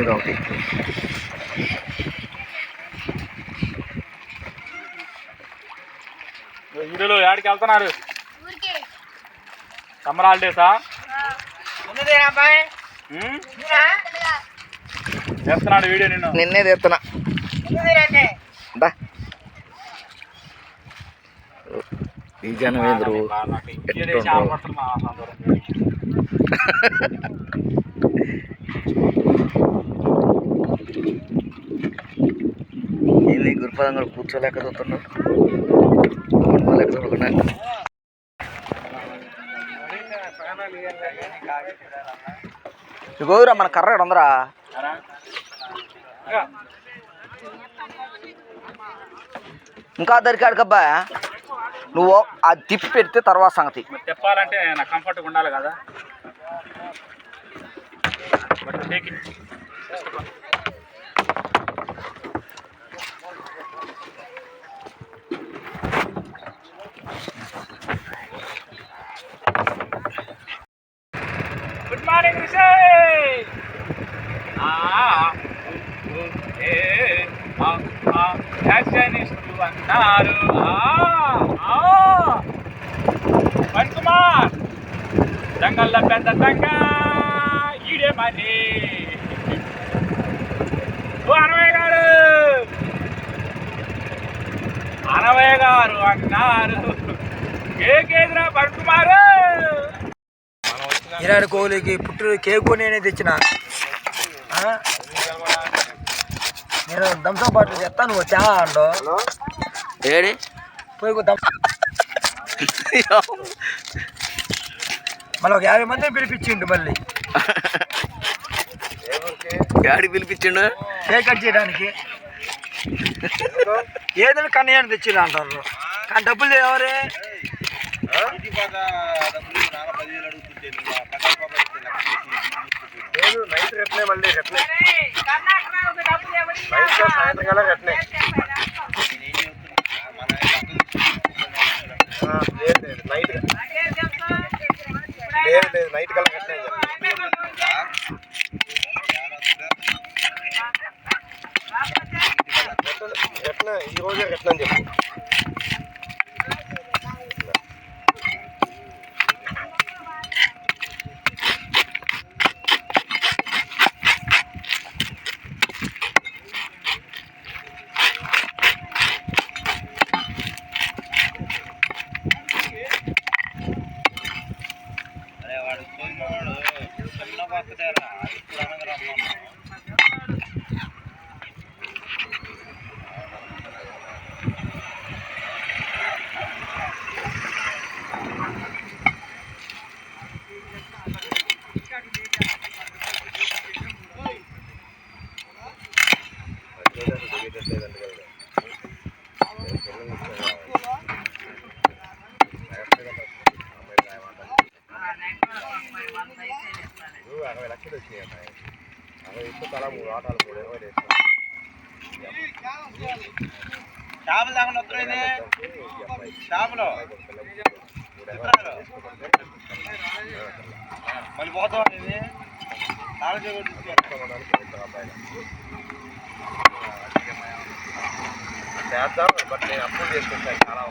ఇది ఒకటి వీడియోలో ఏడికి వెళ్తున్నారు? ఊరికే. సమ్మర్ హాలిడేసా? చేస్తున్నాడు వీడియో నిన్ను. నిన్నే తెస్తున్నా దా. ఈ. ఏంది గురుపదం కూడా కూర్చోలేక చూస్తున్నాడు చూడకుండా గోరా మన కర్ర ఇక్కడ ఉందరా? ఇంకా ఇంకా దరికాడికబ్బా నువ్వు అది తిప్పి పెడితే తర్వాత సంగతి. మరి తిప్పాలంటే కంఫర్ట్గా ఉండాలి కదా. గుడ్ మార్నింగ్ రిషే ఫ్యాషనిస్టు అన్నారు కుమార్. దంగల్ల పెద్ద దంగ ఈడే మరి. అరవై అనవయ్య గారు. అనవయ్య గారు అన్నారు కేకేదిరా పడుకుమారు ఇరాడు కోహ్లీకి పుట్టిన కేక్ నేనే తెచ్చిన. నేను దంసం పాటలు చెప్తాను నువ్వు వచ్చా అండో ఏడి? పోయి మళ్ళీ ఒక యాభై మందిని పిలిపించిండు మళ్ళీ. గాడి పిలిపించిండు? కేక్ కట్ చేయడానికి. ఏదైనా కన్నయ్యని తెచ్చిండు అంటారు. కానీ డబ్బులు ఎవరే? నైట్ రేట్లే మళ్ళీ రేట్లే నైట్ సాయంత్రం కల్లా లేదు లేదు నైట్ లేదు లేదు నైట్ కల్లా రేట్లే ఎట్లా ఈ రోజే ఎట్లా అని చెప్పు అరవై లక్షలు వచ్చినాయి అమ్మాయి అరవై ఇస్తే తలా మూడు ఆటాలు మూడు ఇరవై వేస్తాం చేపలు లేకుండా వస్తున్నాయి చేపలు మళ్ళీ పోతాం ఇది తాళం చేయకూడదు చేద్దాం బట్ నేను అప్రూవ్ చేసుకుంటాను చాలా